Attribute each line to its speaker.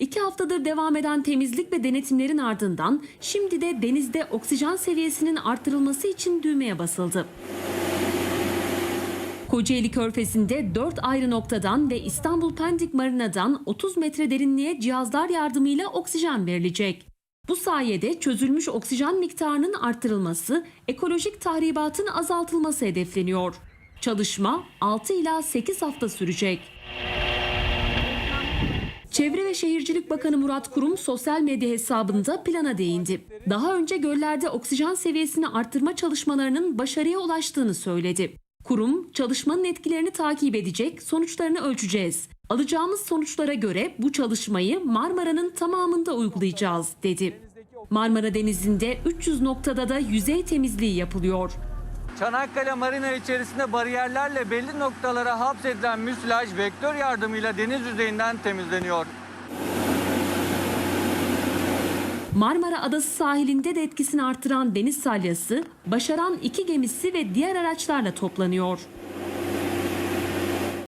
Speaker 1: İki haftadır devam eden temizlik ve denetimlerin ardından şimdi de denizde oksijen seviyesinin arttırılması için düğmeye basıldı. Kocaeli Körfezi'nde 4 ayrı noktadan ve İstanbul Pendik Marina'dan 30 metre derinliğe cihazlar yardımıyla oksijen verilecek. Bu sayede çözülmüş oksijen miktarının arttırılması, ekolojik tahribatın azaltılması hedefleniyor. Çalışma 6 ila 8 hafta sürecek. Çevre ve Şehircilik Bakanı Murat Kurum sosyal medya hesabında plana değindi. Daha önce göllerde oksijen seviyesini arttırma çalışmalarının başarıya ulaştığını söyledi. Kurum, çalışmanın etkilerini takip edecek, sonuçlarını ölçeceğiz. Alacağımız sonuçlara göre bu çalışmayı Marmara'nın tamamında uygulayacağız, dedi. Marmara Denizi'nde 300 noktada da yüzey temizliği yapılıyor.
Speaker 2: Çanakkale Marina içerisinde bariyerlerle belli noktalara hapsedilen müsilaj vektör yardımıyla deniz yüzeyinden temizleniyor.
Speaker 1: Marmara Adası sahilinde de etkisini artıran deniz salyası, Başaran iki gemisi ve diğer araçlarla toplanıyor.